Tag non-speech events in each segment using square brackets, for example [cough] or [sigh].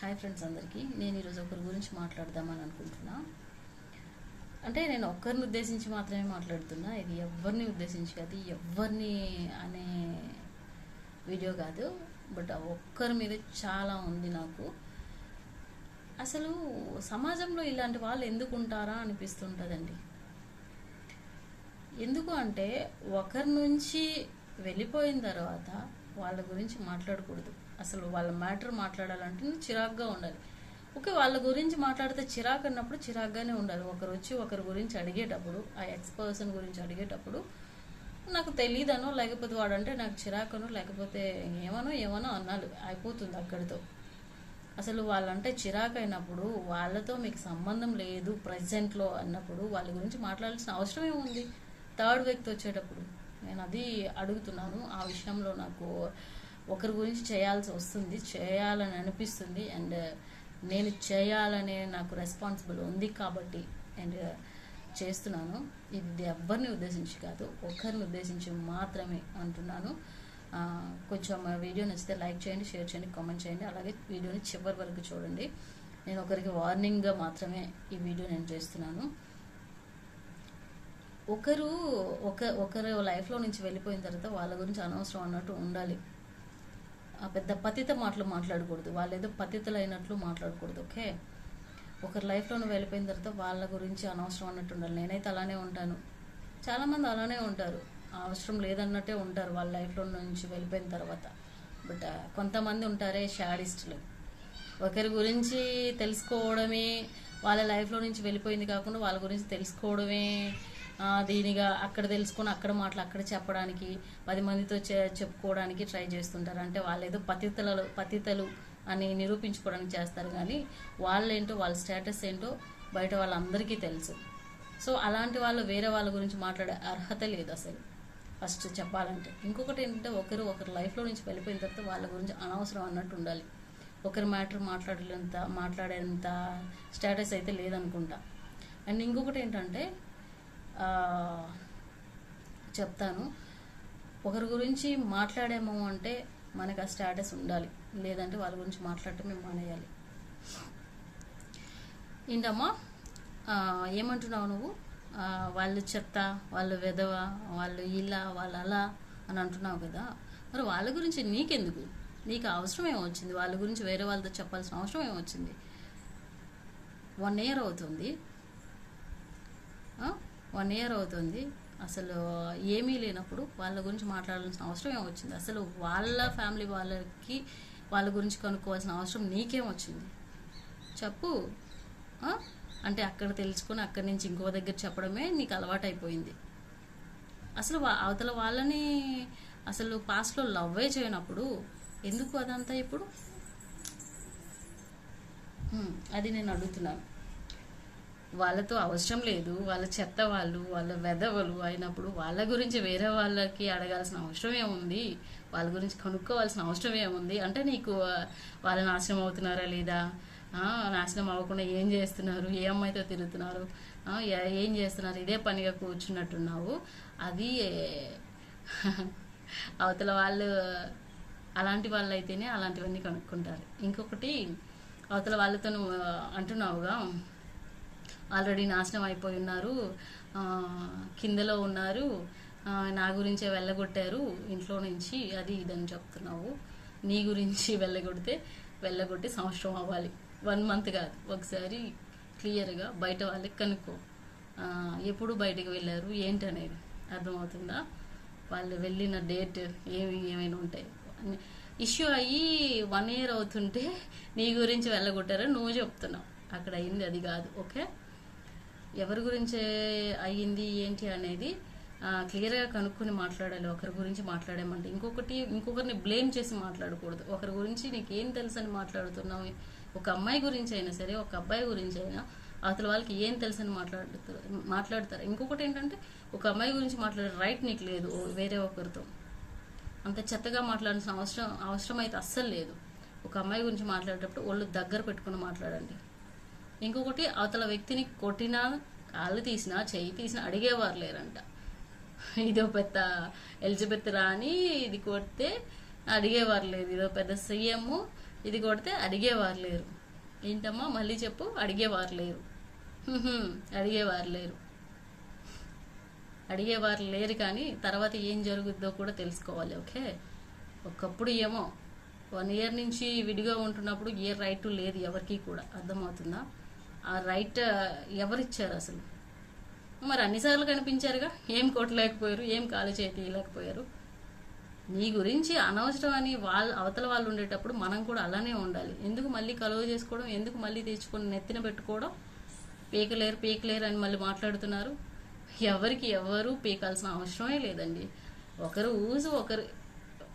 Hi friends అందరికీ. నేను ఈరోజు ఒకరి గురించి మాట్లాడదామని అనుకుంటున్నా. అంటే నేను ఒక్కరిని ఉద్దేశించి మాత్రమే మాట్లాడుతున్నా. ఇది ఎవరిని ఉద్దేశించి కాదు ఎవరిని అనే వీడియో కాదు. బట్ ఆ ఒక్కరి మీద చాలా ఉంది నాకు. అసలు సమాజంలో ఇలాంటి వాళ్ళు ఎందుకు ఉంటారా అనిపిస్తుంటుందండి. ఎందుకు అంటే ఒకరి నుంచి వెళ్ళిపోయిన తర్వాత వాళ్ళ గురించి మాట్లాడకూడదు. అసలు వాళ్ళ మ్యాటర్ మాట్లాడాలంటే చిరాగ్గా ఉండాలి. ఓకే వాళ్ళ గురించి మాట్లాడితే చిరాకు అన్నప్పుడు చిరాగ్గానే ఉండాలి. ఒకరు వచ్చి ఒకరి గురించి అడిగేటప్పుడు ఆ ఎక్స్ పర్సన్ గురించి అడిగేటప్పుడు నాకు తెలియదనో లేకపోతే వాడంటే నాకు చిరాకనో లేకపోతే ఏమనో ఏమనో అన్నాడు అయిపోతుంది అక్కడితో. అసలు వాళ్ళంటే చిరాకు అయినప్పుడు వాళ్ళతో మీకు సంబంధం లేదు ప్రజెంట్లో అన్నప్పుడు వాళ్ళ గురించి మాట్లాడాల్సిన అవసరం ఏముంది? థర్డ్ వ్యక్తి వచ్చేటప్పుడు. నేను అది అడుగుతున్నాను. ఆ విషయంలో నాకు ఒకరి గురించి చేయాల్సి వస్తుంది చేయాలని అనిపిస్తుంది అండ్ uh, నేను చేయాలనే నాకు రెస్పాన్సిబుల్ ఉంది కాబట్టి అండ్ uh, చేస్తున్నాను. ఇది ఎవరిని ఉద్దేశించి కాదు ఒకరిని ఉద్దేశించి మాత్రమే అంటున్నాను. కొంచెం ఆ వీడియో నచ్చితే లైక్ చేయండి షేర్ చేయండి కామెంట్ చేయండి. అలాగే వీడియోని చివరి వరకు చూడండి. నేను ఒకరికి వార్నింగ్గా మాత్రమే ఈ వీడియో నేను చేస్తున్నాను. ఒకరు ఒక ఒకరు లైఫ్లో నుంచి వెళ్ళిపోయిన తర్వాత వాళ్ళ గురించి అనవసరం అన్నట్టు ఉండాలి. పెద్ద పతిత మాటలు మాట్లాడకూడదు. వాళ్ళు ఏదో పతితలు అయినట్లు మాట్లాడకూడదు ఓకే? ఒకరి లైఫ్లో నువ్వు వెళ్ళిపోయిన తర్వాత వాళ్ళ గురించి అనవసరం అన్నట్టు ఉండాలి. నేనైతే అలానే ఉంటాను. చాలామంది అలానే ఉంటారు. అవసరం లేదన్నట్టే ఉంటారు వాళ్ళ లైఫ్లో నుంచి వెళ్ళిపోయిన తర్వాత. బట్ కొంతమంది ఉంటారే షాడిస్టులు. ఒకరి గురించి తెలుసుకోవడమే వాళ్ళ లైఫ్లో నుంచి వెళ్ళిపోయింది కాకుండా వాళ్ళ గురించి తెలుసుకోవడమే దీనిగా అక్కడ తెలుసుకొని అక్కడ మాటలు అక్కడ చెప్పడానికి పది మందితో చె- చెప్పుకోవడానికి ట్రై చేస్తుంటారు. అంటే వాళ్ళు ఏదో పతితలు పతితలు అని నిరూపించుకోవడానికి చేస్తారు. కానీ వాళ్ళేంటో వాళ్ళ స్టేటస్ ఏంటో బయట వాళ్ళందరికీ తెలుసు. సో అలాంటి వాళ్ళు వేరే వాళ్ళ గురించి మాట్లాడే అర్హత లేదు అసలు. ఫస్ట్ చెప్పాలంటే. ఇంకొకటి ఏంటంటే ఒకరు ఒకరి లైఫ్లో నుంచి వెళ్ళిపోయిన తర్వాత వాళ్ళ గురించి అనవసరం అన్నట్టు ఉండాలి. ఒకరి మ్యాటర్ మాట్లాడలేంత మాట్లాడేంత స్టేటస్ అయితే లేదనుకుంటా. అండ్ ఇంకొకటి ఏంటంటే చెప్తాను. ఒకరి గురించి మాట్లాడాము అంటే మనకు ఆ స్టేటస్ ఉండాలి. లేదంటే వాళ్ళ గురించి మాట్లాడటం మేము మానేయాలి. ఏంటమ్మా? ఏమంటున్నావు నువ్వు? వాళ్ళు చెత్త వాళ్ళు వెధవ వాళ్ళు ఇలా వాళ్ళు అలా అని అంటున్నావు కదా. మరి వాళ్ళ గురించి నీకెందుకు? నీకు అవసరం ఏమొచ్చింది వాళ్ళ గురించి వేరే వాళ్ళతో చెప్పాల్సిన అవసరం ఏమొచ్చింది వన్ ఇయర్ అవుతుంది. వన్ ఇయర్ అవుతుంది. అసలు ఏమీ లేనప్పుడు వాళ్ళ గురించి మాట్లాడాల్సిన అవసరం ఏమొచ్చింది అసలు వాళ్ళ ఫ్యామిలీ వాళ్ళకి వాళ్ళ గురించి కనుక్కోవాల్సిన అవసరం నీకేం వచ్చింది? చెప్పు. అంటే అక్కడ తెలుసుకొని అక్కడి నుంచి ఇంకో దగ్గర చెప్పడమే నీకు అలవాటు అయిపోయింది అసలు వా- అవతల వాళ్ళని అసలు పాస్ట్లో లవ్వే చేయనప్పుడు ఎందుకు అదంతా ఇప్పుడు? అది నేను అడుగుతున్నాను. వాళ్ళతో అవసరం లేదు. వాళ్ళ చెత్త వాళ్ళు వాళ్ళ వెధవలు అయినప్పుడు వాళ్ళ గురించి వేరే వాళ్ళకి అడగాల్సిన అవసరం ఏముంది? వాళ్ళ గురించి కనుక్కోవాల్సిన అవసరం ఏముంది? అంటే నీకు వాళ్ళ నాశనం అవుతున్నారా లేదా? నాశనం అవ్వకుండా ఏం చేస్తున్నారు? ఏ అమ్మాయితో తిరుగుతున్నారు? ఏం చేస్తున్నారు? ఇదే పనిగా కూర్చున్నట్టున్నావు. అది [laughs] అవతల వాళ్ళు అలాంటి వాళ్ళు అయితేనే అలాంటివన్నీ కనుక్కుంటారు. ఇంకొకటి అవతల వాళ్ళతో నువ్వు అంటున్నావుగా ఆల్రెడీ నాశనం అయిపోయి ఉన్నారు. కిందలో ఉన్నారు. నా గురించే వెళ్ళగొట్టారు. ఇంట్లో నుంచి అది ఇదని చెప్తున్నావు. నీ గురించి వెళ్ళగొడితే వెళ్ళగొట్టి సంవత్సరం అవ్వాలి. వన్ మంత్ కాదు. ఒకసారి క్లియర్గా బయట వాళ్ళకి కనుక్కో. ఎప్పుడు బయటకు వెళ్ళారు? ఏంటనేది అర్థమవుతుందా? వాళ్ళు వెళ్ళిన డేట్ ఏమి ఏమైనా ఉంటాయి ఇష్యూ అయ్యి వన్ ఇయర్ అవుతుంటే నీ గురించి వెళ్ళగొట్టారని నువ్వు చెప్తున్నావు. అక్కడ అయింది అది కాదు. ఓకే? ఎవరి గురించి అయ్యింది ఏంటి అనేది క్లియర్గా కనుక్కొని మాట్లాడాలి. ఒకరి గురించి మాట్లాడామంటే ఇంకొకటి ఇంకొకరిని బ్లేమ్ చేసి మాట్లాడకూడదు. ఒకరి గురించి నీకు ఏం తెలుసు అని మాట్లాడుతున్నావు? ఒక అమ్మాయి గురించి అయినా సరే ఒక అబ్బాయి గురించి అయినా అవతల వాళ్ళకి ఏం తెలుసు అని మాట్లాడుతారు. మాట్లాడతారు ఇంకొకటి ఏంటంటే ఒక అమ్మాయి గురించి మాట్లాడే రైట్ నీకు లేదు వేరే ఒకరితో. అంత చెత్తగా మాట్లాడాల్సిన అవసరం అవసరం అయితే అస్సలు లేదు. ఒక అమ్మాయి గురించి మాట్లాడేటప్పుడు ఒళ్ళు దగ్గర పెట్టుకుని మాట్లాడండి. ఇంకొకటి అవతల వ్యక్తిని కొట్టినా కాళ్ళు తీసినా చెయ్యి తీసినా అడిగేవారు లేరంట. ఇదో పెద్ద ఎలిజబెత్ రాణి ఇది కొడితే అడిగేవారు లేరు. ఇదో పెద్ద సీఎం ఇది కొడితే అడిగేవారు లేరు. ఏంటమ్మా మళ్ళీ చెప్పు అడిగేవారు లేరు. అడిగేవారు లేరు. అడిగేవారు లేరు కానీ తర్వాత ఏం జరుగుద్దో కూడా తెలుసుకోవాలి ఓకే? ఒకప్పుడు ఏమో వన్ ఇయర్ నుంచి విడిగా ఉంటున్నప్పుడు ఏ రైటు లేదు ఎవరికి కూడా. అర్థమవుతుందా? ఆ రైట్ ఎవరిచ్చారు అసలు? మరి అన్నిసార్లు కనిపించారుగా? ఏం కొట్టలేకపోయారు ఏం కాలు చేతి నీ గురించి అనవసరం అని వాళ్ళ అవతల వాళ్ళు ఉండేటప్పుడు మనం కూడా అలానే ఉండాలి. ఎందుకు మళ్ళీ కలువ చేసుకోవడం? ఎందుకు మళ్ళీ తెచ్చుకొని నెత్తిన పెట్టుకోవడం? పీకలేరు పీకలేరు అని మళ్ళీ మాట్లాడుతున్నారు. ఎవరికి ఎవరు పీకాల్సిన అవసరమే లేదండి. ఒకరు ఊసు ఒకరు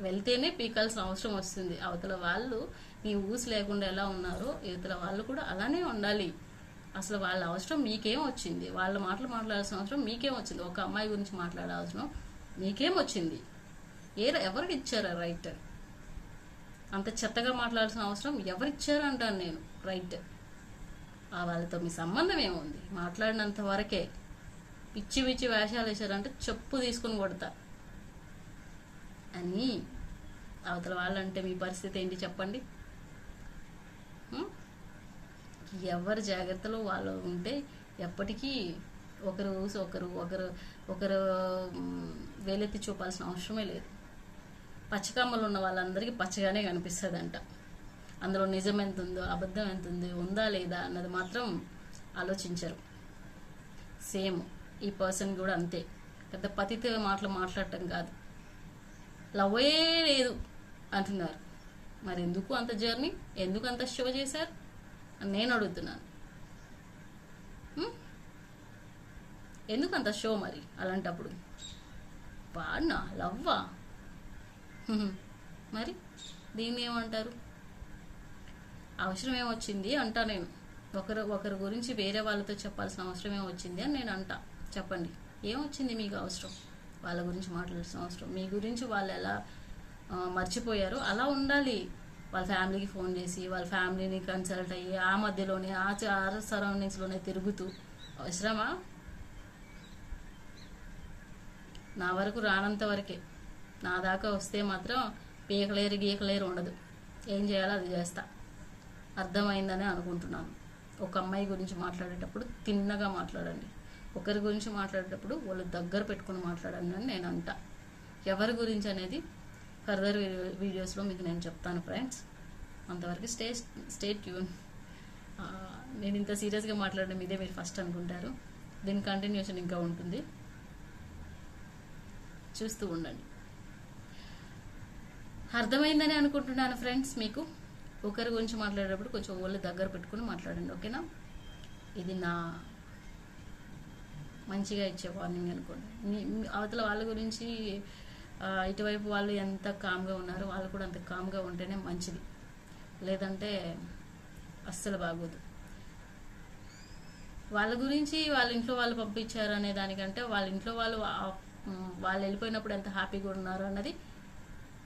వెళ్తేనే పీకాల్సిన అవసరం వస్తుంది. అవతల వాళ్ళు నీ ఊసు లేకుండా ఎలా ఉన్నారో ఇవతల వాళ్ళు కూడా అలానే ఉండాలి. అసలు వాళ్ళ అవసరం మీకేం వచ్చింది? వాళ్ళ మాటలు మాట్లాడాల్సిన అవసరం మీకేం వచ్చింది? ఒక అమ్మాయి గురించి మాట్లాడాల్సిన మీకేం వచ్చింది? ఏ ఎవరికి ఇచ్చారు రైట్ అంత చెత్తగా మాట్లాడాల్సిన అవసరం ఎవరిచ్చారు అంటాను నేను రైట్ ఆ వాళ్ళతో మీ సంబంధం ఏముంది? మాట్లాడినంత వరకే పిచ్చి పిచ్చి వేషాలు వేశారంటే చెప్పు తీసుకుని కొడతా. అని అవతల వాళ్ళంటే మీ పరిస్థితి ఏంటి చెప్పండి? ఎవరి జాగ్రత్తలో వాళ్ళు ఉంటే ఎప్పటికీ ఒకరు ఒకరు ఒకరు ఒకరు వేలెత్తి చూపాల్సిన అవసరమే లేదు. పచ్చకమ్మలు ఉన్న వాళ్ళందరికీ పచ్చగానే కనిపిస్తుందంట. అందులో నిజం ఎంత ఉందో అబద్ధం ఎంత ఉందో ఉందా లేదా అన్నది మాత్రం ఆలోచించరు. సేమ్ ఈ పర్సన్ కూడా అంతే. పెద్ద పతిత మాటలు మాట్లాడటం కాదు. లవ్వే లేదు అంటున్నారు. మరి ఎందుకు అంత జర్నీ? ఎందుకు అంత షో చేశారు? నేను అడుగుతున్నాను. ఎందుకంత ఎందుకు అంత షో మరి అలాంటప్పుడు? పాడినా లవ్వా? మరి దీన్ని ఏమంటారు? అవసరం ఏమొచ్చింది అంటా నేను. ఒకరు ఒకరి గురించి వేరే వాళ్ళతో చెప్పాల్సిన అవసరం ఏమొచ్చింది అని నేను అంటా. చెప్పండి. ఏమొచ్చింది మీకు అవసరం? వాళ్ళ గురించి మాట్లాడాల్సిన అవసరం. మీ గురించి వాళ్ళు ఎలా మర్చిపోయారు మర్చిపోయారో అలా ఉండాలి. వాళ్ళ ఫ్యామిలీకి ఫోన్ చేసి వాళ్ళ ఫ్యామిలీని కన్సల్ట్ అయ్యి ఆ మధ్యలోనే ఆ చ- ఆ సరౌండింగ్స్లోనే తిరుగుతూ. అవసరమా? నా వరకు రానంత వరకే. నా దాకా వస్తే మాత్రం పీకలేరు గీకలేరు ఉండదు. ఏం చేయాలో అది చేస్తా. అర్థమైందని అనుకుంటున్నాను. ఒక అమ్మాయి గురించి మాట్లాడేటప్పుడు తిన్నగా మాట్లాడండి. ఒకరి గురించి మాట్లాడేటప్పుడు వాళ్ళు దగ్గర పెట్టుకుని మాట్లాడండి అని నేను అంటా. ఎవరి గురించి అనేది ఫర్దర్ వీడియోస్లో మీకు నేను చెప్తాను ఫ్రెండ్స్ అంతవరకు స్టే స్టే ట్యూన్ నేను ఇంత సీరియస్గా మాట్లాడడం ఇదే మీరు ఫస్ట్ అనుకుంటారు. దీని కంటిన్యూషన్ ఇంకా ఉంటుంది. చూస్తూ ఉండండి. అర్థమైందని అనుకుంటున్నాను ఫ్రెండ్స్ మీకు. ఒకరి గురించి మాట్లాడేటప్పుడు కొంచెం ఒళ్ళు దగ్గర పెట్టుకుని మాట్లాడండి ఓకేనా? ఇది నా మంచిగా ఇచ్చే వార్నింగ్ అనుకోండి. అవతల వాళ్ళ గురించి ఇటువైపు వాళ్ళు ఎంత కామ్గా ఉన్నారో వాళ్ళు కూడా అంత కామ్గా ఉంటేనే మంచిది. లేదంటే అస్సలు బాగోదు. వాళ్ళ గురించి వాళ్ళ ఇంట్లో వాళ్ళు పంపించారు అనే దానికంటే వాళ్ళ ఇంట్లో వాళ్ళు వాళ్ళు వెళ్ళిపోయినప్పుడు ఎంత హ్యాపీగా ఉన్నారు అన్నది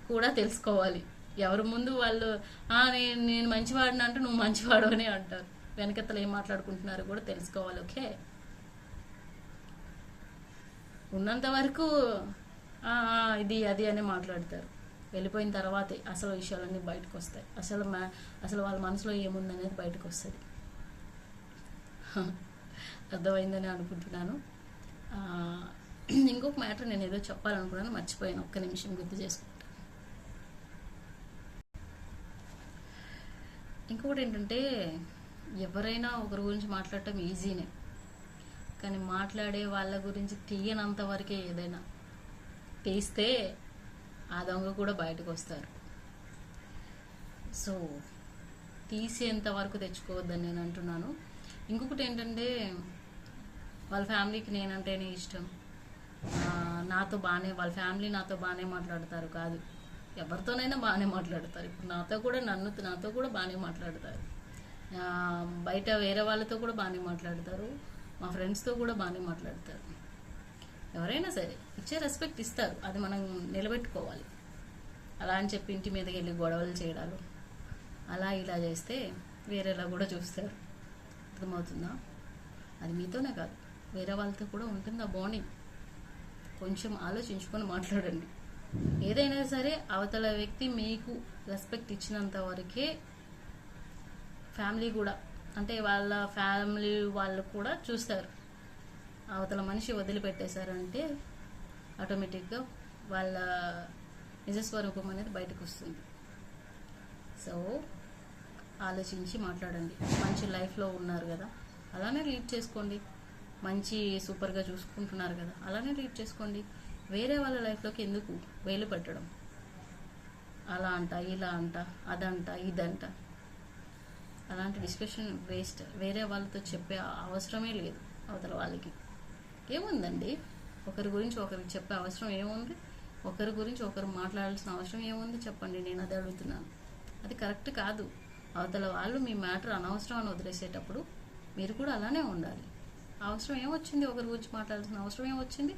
కూడా తెలుసుకోవాలి. ఎవరి ముందు వాళ్ళు నేను నేను మంచివాడిని అంటే నువ్వు మంచివాడు అని అంటారు. వెనకత్తలు ఏం మాట్లాడుకుంటున్నారో కూడా తెలుసుకోవాలి ఓకే? ఉన్నంత వరకు ఇది అది అని మాట్లాడతారు. వెళ్ళిపోయిన తర్వాతే అసలు విషయాలన్నీ బయటకు వస్తాయి అసలు మా- అసలు వాళ్ళ మనసులో ఏముందనేది బయటకు వస్తుంది [laughs] అర్థమైందని అనుకుంటున్నాను. ఇంకొక మ్యాటర్ నేను ఏదో చెప్పాలనుకున్నాను మర్చిపోయాను. ఒక్క నిమిషం గుర్తు చేసుకుంటాను ఇంకొకటి ఏంటంటే ఎవరైనా ఒకరి గురించి మాట్లాడటం ఈజీనే కానీ మాట్లాడే వాళ్ళ గురించి తీయనంత వరకే ఏదైనా. తీస్తే ఆ దొంగ కూడా బయటకు వస్తారు. సో తీసేంత వరకు తెచ్చుకోవద్దని నేను అంటున్నాను. ఇంకొకటి ఏంటంటే వాళ్ళ ఫ్యామిలీకి నేనంటేనే ఇష్టం. నాతో బాగానే వాళ్ళ ఫ్యామిలీ నాతో బాగానే మాట్లాడతారు కాదు. ఎవరితోనైనా బాగానే మాట్లాడతారు. ఇప్పుడు నాతో కూడా నన్ను నాతో కూడా బాగానే మాట్లాడతారు. బయట వేరే వాళ్ళతో కూడా బాగానే మాట్లాడతారు. మా ఫ్రెండ్స్తో కూడా బాగానే మాట్లాడతారు. ఎవరైనా సరే ఇచ్చే రెస్పెక్ట్ ఇస్తారు. అది మనం నిలబెట్టుకోవాలి. అలా అని చెప్పి ఇంటి మీదకి వెళ్ళి గొడవలు చేయడాలు. అలా ఇలా చేస్తే వేరేలా కూడా చూస్తారు. అర్థమవుతుందా? అది మీతోనే కాదు. వేరే వాళ్ళతో కూడా ఉంటుంది ఆ బాండింగ్ కొంచెం ఆలోచించుకొని మాట్లాడండి. ఏదైనా సరే అవతల వ్యక్తి మీకు రెస్పెక్ట్ ఇచ్చినంత వరకే ఫ్యామిలీ కూడా అంటే వాళ్ళ ఫ్యామిలీ వాళ్ళు కూడా చూస్తారు. అవతల మనిషి వదిలిపెట్టేశారంటే ఆటోమేటిక్గా వాళ్ళ నిజస్వరూపం అనేది బయటకు వస్తుంది. సో ఆలోచించి మాట్లాడండి. మంచి లైఫ్లో ఉన్నారు కదా. అలానే లీడ్ చేసుకోండి. మంచి సూపర్గా చూసుకుంటున్నారు కదా. అలానే లీడ్ చేసుకోండి. వేరే వాళ్ళ లైఫ్లోకి ఎందుకు? వేలు పెట్టడం. అలా అంట ఇలా అంట అదంట ఇదంట. అలాంటి డిస్కషన్ వేస్ట్ వేరే వాళ్ళతో చెప్పే అవసరమే లేదు అవతల వాళ్ళకి. ఏముందండి ఒకరి గురించి ఒకరికి చెప్పే అవసరం ఏముంది? ఒకరి గురించి ఒకరు మాట్లాడాల్సిన అవసరం ఏముంది? చెప్పండి నేను అది అడుగుతున్నాను. అది కరెక్ట్ కాదు. అవతల వాళ్ళు మీ మ్యాటర్ అనవసరం అని వదిలేసేటప్పుడు మీరు కూడా అలానే ఉండాలి. అవసరం ఏమొచ్చింది? ఒకరి గురించి మాట్లాడాల్సిన అవసరం ఏమొచ్చింది?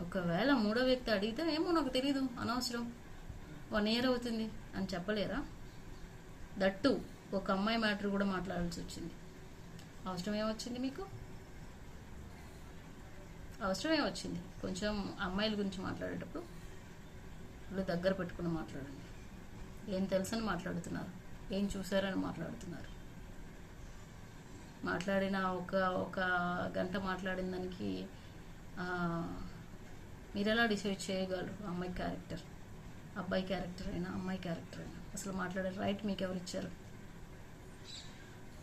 ఒకవేళ మూడో వ్యక్తి అడిగితే ఏమో నాకు తెలీదు అనవసరం. వన్ ఇయర్ అవుతుంది అని చెప్పలేరా? దట్టు ఒక అమ్మాయి మ్యాటర్ కూడా మాట్లాడాల్సి వచ్చింది. అవసరం ఏమొచ్చింది మీకు? అవసరమే వచ్చింది. కొంచెం అమ్మాయిల గురించి మాట్లాడేటప్పుడు వాళ్ళు దగ్గర పెట్టుకుని మాట్లాడండి. ఏం తెలుసని మాట్లాడుతున్నారు? ఏం చూసారని మాట్లాడుతున్నారు? మాట్లాడిన ఒక ఒక గంట మాట్లాడిన దానికి మీరు ఎలా డిసైడ్ చేయగలరు? అమ్మాయి క్యారెక్టర్. అబ్బాయి క్యారెక్టర్ అయినా అమ్మాయి క్యారెక్టర్ అయినా. అసలు మాట్లాడే రైట్ మీకు ఎవరు ఇచ్చారు?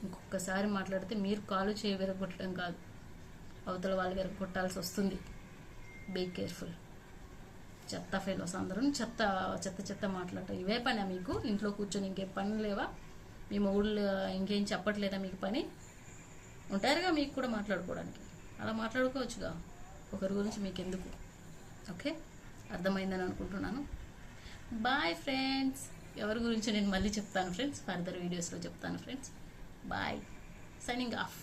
ఇంకొకసారి మాట్లాడితే మీరు కాలు చేయవిరగొట్టడం కాదు. అవతల వాళ్ళు విరగొట్టాల్సి వస్తుంది. బీ కేర్ఫుల్ చెత్త ఫెలోస్ అందరం చెత్త చెత్త చెత్త మాట్లాడటం. ఇవే పని మీకు. ఇంట్లో కూర్చొని ఇంకేం పని లేవా? మీ మొగుళ్ళు ఇంకేం చెప్పట్లేదా మీకు పని? ఉంటారుగా మీకు కూడా మాట్లాడుకోవడానికి. అలా మాట్లాడుకోవచ్చుగా. ఒకరి గురించి మీకు ఎందుకు ఓకే? అర్థమైందని అనుకుంటున్నాను. బాయ్ ఫ్రెండ్స్ ఎవరి గురించి నేను మళ్ళీ చెప్తాను ఫ్రెండ్స్ ఫర్దర్ వీడియోస్లో చెప్తాను ఫ్రెండ్స్ బాయ్ సైనింగ్ ఆఫ్